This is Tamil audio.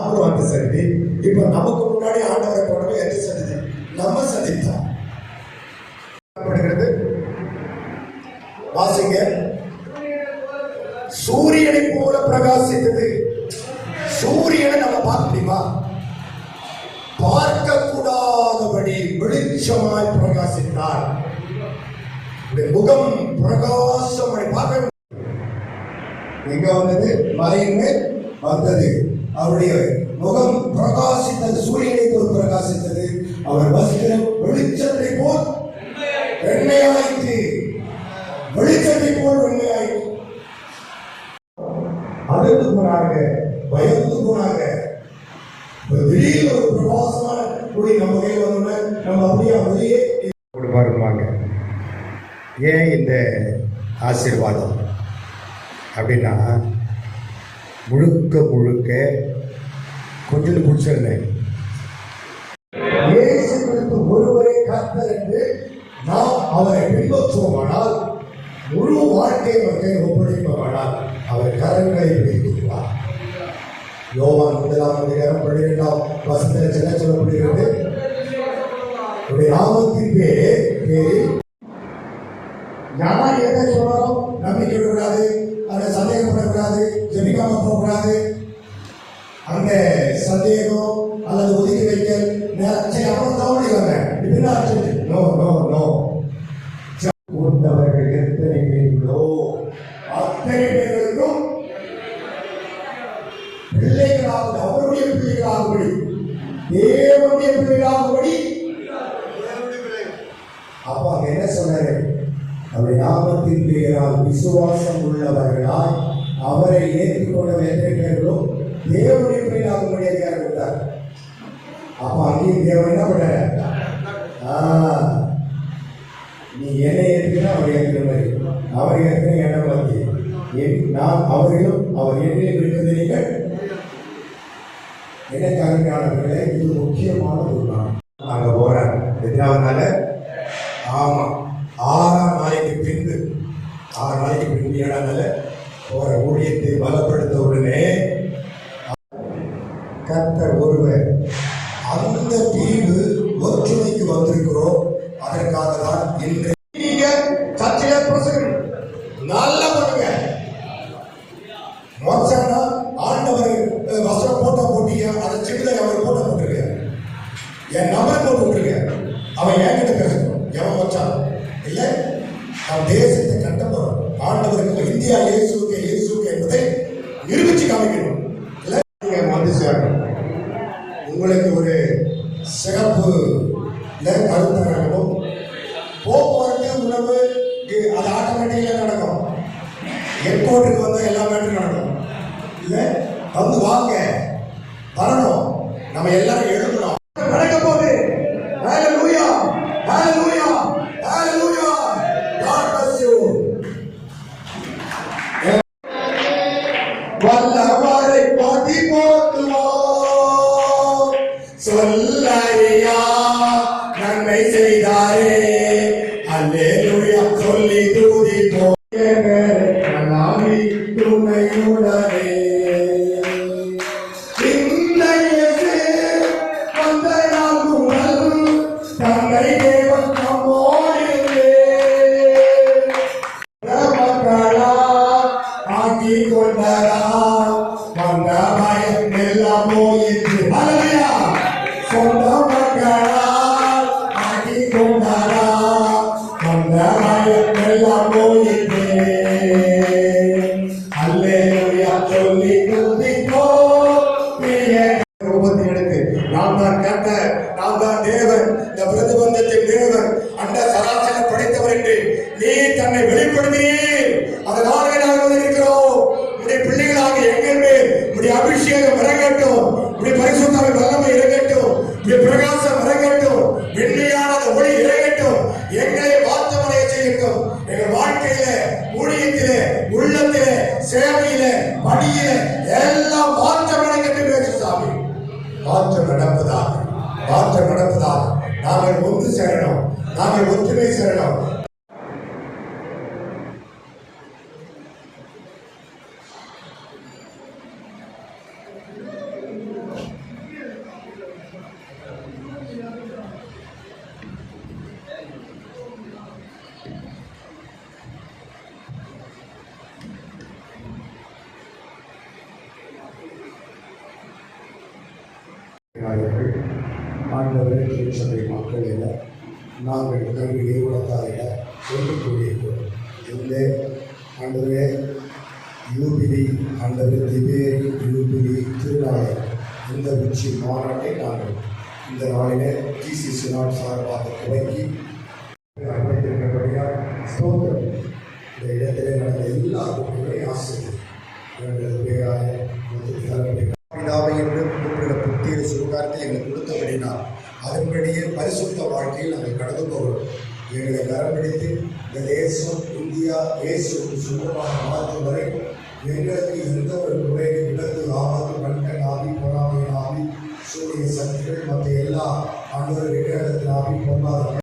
ஆபரவாத சந்தி. இப்ப நமக்கு முன்னாடி ஆண்டவரை போனவே எந்த சந்தி? நம்ம சந்தித்தான் வாசிங்க. சூரியனை போல பிரகாசித்தது. சூரியனை நம்ம பார்க்க முடியுமா? பார்க்க கூடாதபடி வெளிச்சமாய் பிரகாசித்தார். முகம் பிரகாசம் பார்க்க எங்க வந்தது? மறைந்து வந்தது. அவருடைய முகம் பிரகாசித்தது சூரியனை போல் பிரகாசித்தது. அவர் வசிக்கிற வெளிச்சத்தை போல் வெண்மையாயிற்று. வெளிச்சத்தை போல் வெண்மையாயிற்று. அதிர்ந்து போனாங்க பயந்து போனாங்க ஒரு திடீர்னு ஒரு பிரகாசமான குடி நம்ம கையில் வந்தோம்னா நம்ம அப்படியே அப்படியே கொடுப்பாருமாங்க ஏன் இந்த ஆசீர்வாதம் அப்படின்னா முழுக்க முழுக்க கொஞ்சம் குடிச்சிருந்தேன். இயேசு கிறிஸ்து ஒருவரே கர்த்தர் என்று நாம் அவரை பின்பற்றுவோமானால் முழு வாழ்க்கை மக்கள் ஒப்படைப்போமானால் அவர் கரங்களை பிடித்துள்ளார் யோவான் முதலாம் அதிகாரம் பன்னிரெண்டாம் வசனத்தில் என்ன சொல்லப்படுகிறது நாமத்தின் பேரே பேரில் யார் எதை சொன்னாலும் நம்பிக்கை விடாது அதில் சந்தேகப்படக்கூடாது ஜெபிக்காம போகக்கூடாது. அந்த சந்தேகம் அல்லது ஒதுக்கி வைக்கல் நேரத்தை சரி அப்புறம் தவறிவாங்க இப்படி நோ நோ நோ. உண்டவர்கள் எத்தனை பேர்களோ அத்தனை பேர்களுக்கும் பிள்ளைகளாவது அவருடைய பிள்ளைகளாகும்படி தேவனுடைய பிள்ளைகளாகும்படி. அப்ப அங்க என்ன சொன்னாரு? அவருடைய நாமத்தின் பெயரால் விசுவாசம் உள்ளவர்களாய் அவரை ஏற்றுக்கொண்ட எத்தனை பேர்களோ தேவனுடைய பிள்ளைகளாகும்படி அதிகாரம் கொடுத்தார்? அப்ப அங்கேயும் தேவன் என்ன பண்ண நீ என்னை ஏற்றுக்கிற அவர் ஏற்கிற மாதிரி. அவர் ஏற்கிற என்ன மாதிரி நான் அவரையும் அவர் என்னையும் இருக்கிறது நீங்கள்? என்ன கருமையாளர்களே இது முக்கியமான ஒரு நாள். அங்க போறார் எத்தனாவது நாள்? ஆமா. பின்பு ஆறு நாளைக்கு பின்பு ஏழாம் நாள் போற ஊழியத்தை பலப்படுத்த உடனே கர்த்தர் ஒருவர் அந்த பிரிவு ஒற்றுமைக்கு வந்திருக்கிறோம். அதற்காக தான் இன்று நீங்க சர்ச்சையில பிரசங்கம் நல்லா பண்ணுங்க. மோசம்னா ஆண்டவர் அஹ், போட்டா போட்டீங்க. அதை சின்னதை அவர் போட்டா போட்டிருக்க என் நம்பர் போட்டு விட்டுருக்க அவன் என்கிட்ட நான் தேசத்தை கட்ட போறோம். ஆண்டவருக்கு இந்தியா இயேசுக்கு இயேசுக்கு என்பதை நிரூபிச்சு காமிக்கணும். நீங்க வந்து சேரணும். உங்களுக்கு ஒரு சிறப்பு இல்ல நடக்கும். போக்குவரத்து உணவு அது ஆட்டோமேட்டிக்கா நடக்கும். ஏர்போர்ட்டுக்கு வந்தால் எல்லா மேட்டரும் நடக்கும். இல்லை வந்து வாங்க வரணும். நம்ம எல்லாரும் சொல்லறியா நன்மை செய்தாரே. அல்லே சொல்லி தூதி நலாமி துணையுடனே. நான் தான் கர்த்தர் நாம் தான் தேவன். இந்த பிரதிபந்தத்தின் தேவன். அந்த சராசர படைத்தவர் என்று நீ தன்னை வெளிப்படுத்தினீர். அதனாலே நாங்கள் இருக்கிறோம் உடைய பிள்ளைகளாக எங்கள் மேல் உடைய அபிஷேகம் இறங்கட்டும் உடைய பரிசுத்தாவை வல்லமை இறங்கட்டும் உடைய பிரகாசம் இறங்கட்டும் வெண்மையான அந்த ஒளி இறங்கட்டும் எங்களை வார்த்தமடைய செய்யட்டும். எங்கள் வாழ்க்கையில ஊழியத்திலே உள்ளத்திலே சேவையிலே பணியிலே எல்லாம் நாங்கள் ஒன்று சேரணும். நாங்கள் ஒற்றுமை சேரணும். ஆண்டவரே திருச்சபை மக்களில் நாங்கள் கல்வி நிறுவனத்தாரில் ஒன்று இதிலே ஆண்டவரே யூபிலி அல்லது திபேரி யூபிலி திருநாளை இந்த உச்சி மாநாட்டை நாங்கள் இந்த நாளிலே டிசிசி நாட் சார்பாக துவங்கி அமைத்திருக்கிறபடியால் ஸ்தோத்திரம். இந்த இடத்திலே நடந்த எல்லா கூட்டங்களையும் ஆசிரியர் பரிசுத்த வாழ்க்கையில் நாங்கள் கடந்து போகிறோம். எங்களை கரம்பிடித்து இந்த தேசம் இந்தியா இயேசுக்கு சொந்தமாக மாற்றும் வரை எங்களுக்கு எந்த ஒரு குறையும் இடத்து ஆபத்து கண்கண் ஆவி பொறாமையின் ஆவி சூரிய சக்திகள் மற்ற எல்லா ஆண்டவர் விக்கிரகத்தின் ஆவி பொருளாதார